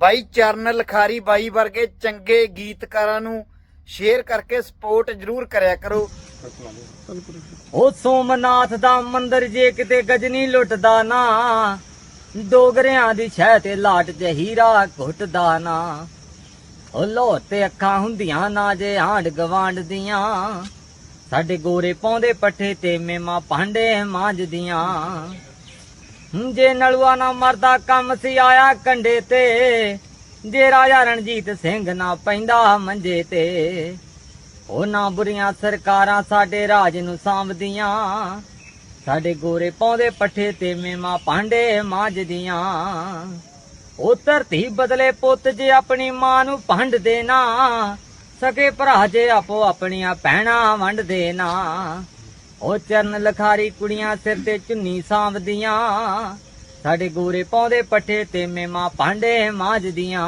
ਬਾਈ ਚਰਨ ਲਖਾਰੀ ਬਾਈ ਵਰਗੇ ਚੰਗੇ ਗੀਤਕਾਰਾਂ ਨੂੰ ਸ਼ੇਅਰ ਕਰਕੇ ਸਪੋਰਟ ਜਰੂਰ ਕਰਿਆ ਕਰੋ। ਉਹ ਸੋਮਨਾਥ ਦਾ ਮੰਦਿਰ ਜੇ ਕਿਤੇ ਗਜਨੀ ਲੁੱਟਦਾ ਨਾ, ਡੋਗਰਿਆਂ ਦੀ ਛੈ ਤੇ ਲਾਟ ਚ ਹੀਰਾ ਘੁੱਟਦਾ ਨਾ। ਉਹ ਲੋਹ ਤੇ ਅੱਖਾਂ ਹੁੰਦੀਆਂ ਨਾ ਜੇ ਆਂਡ ਗਵਾਂਡ ਦੀਆਂ, ਸਾਡੇ ਗੋਰੇ ਪਾਉਂਦੇ ਪੱਠੇ ਤੇ ਮੇਮਾ ਭਾਂਡੇ ਮਾਂਜਦੀਆਂ। ਜੇ ਨਲੂਆ ਨਾ ਮਰਦਾ, ਕੰਮ ਸੀ ਆਇਆ ਕੰਡੇ ਤੇ। ਜੇ ਰਾਜਾ ਰਣਜੀਤ ਸਿੰਘ ਨਾ ਪੈਂਦਾ ਮੰਜੇ ਤੇ। ਉਹਨਾਂ ਬੁਰੀਆਂ ਸਰਕਾਰਾਂ ਸਾਡੇ ਰਾਜ ਨੂੰ ਸਾਂਭਦੀਆਂ। ਸਾਡੇ ਗੋਰੇ ਪਾਉਂਦੇ ਪੱਠੇ ਤੇ ਮੇਮਾ ਭਾਂਡੇ ਮਾਂਜਦੀਆਂ। ਉਹ ਧਰਤੀ ਬਦਲੇ ਪੁੱਤ ਜੇ ਆਪਣੀ ਮਾਂ ਨੂੰ ਭੰਡ ਦੇਣਾ, ਸਕੇ ਭਰਾ ਜੇ ਆਪੋ ਆਪਣੀਆਂ ਭੈਣਾਂ ਵੰਡ ਦੇਣਾ। ਉਹ ਚਰਨ ਲਖਾਰੀ ਕੁੜੀਆਂ ਸਿਰ ਤੇ ਚੁੰਨੀ ਸਾਂਭਦੀਆਂ ਸਾਡੇ ਗੋਰੇ ਪਾਉਂਦੇ ਪੱਠੇ ਤੇ ਮੇਮਾ ਭਾਂਡੇ ਮਾਂਜਦੀਆਂ।